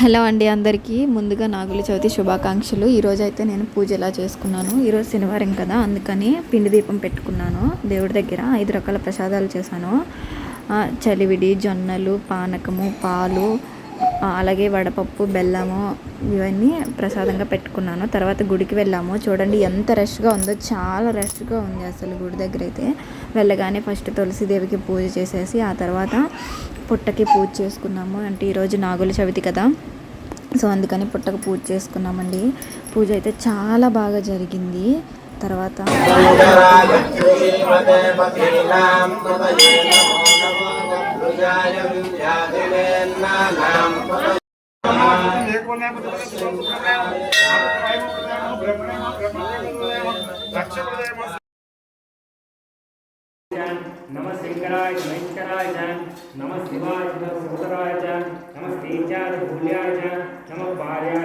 hello అండి అందరికీ ముందుగా నాగుల చవితి శుభాకాంక్షలు ఈరోజు అయితే నేను పూజ ఎలా చేసుకున్నాను ఈరోజు శనివారం కదా అందుకని పిండి దీపం పెట్టుకున్నాను దేవుడి దగ్గర ఐదు రకాల ప్రసాదాలు చేశాను చలివిడి జొన్నలు పానకము పాలు అలాగే వడపప్పు బెల్లము ఇవన్నీ ప్రసాదంగా పెట్టుకున్నాను తర్వాత గుడికి వెళ్ళాము చూడండి ఎంత రష్గా ఉందో చాలా రష్గా ఉంది అసలు గుడి దగ్గర అయితే వెళ్ళగానే ఫస్ట్ తులసిదేవికి పూజ చేసేసి ఆ తర్వాత పుట్టకి పూజ చేసుకున్నాము అంటే ఈరోజు నాగుల చవితి కదా సో అందుకని పుట్టకు పూజ చేసుకున్నామండి పూజ అయితే చాలా బాగా జరిగింది తర్వాత नम शंकराय शंकराय नम शिवाय नम सुंदराय नम श्रीचार्य भूल्याय नम पार्याय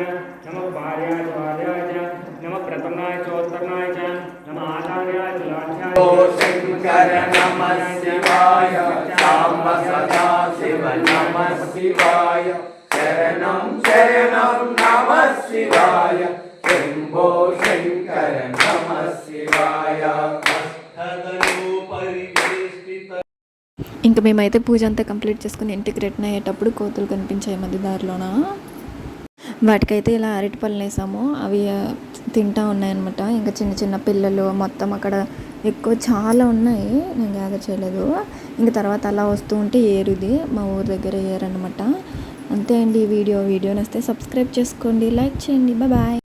प्रथमाय ఇంకా మేమైతే పూజ అంతా కంప్లీట్ చేసుకుని ఇంటికి అయ్యేటప్పుడు కోతులు కనిపించాయి మధ్య దారిలోన వాటికైతే ఇలా అరటిపళ్ళు వేసాము అవి తింటా ఉన్నాయన్నమాట ఇంకా చిన్న చిన్న పిల్లలు మొత్తం అక్కడ ఎక్కువ చాలా ఉన్నాయి నేను గ్యాదర్ చేయలేదు ఇంకా తర్వాత అలా వస్తూ ఉంటే ఏరుది మా ఊరి దగ్గర ఏరనమాట అంతే అండి ఈ వీడియో వీడియోని వస్తే సబ్స్క్రైబ్ చేసుకోండి లైక్ చేయండి బాయ్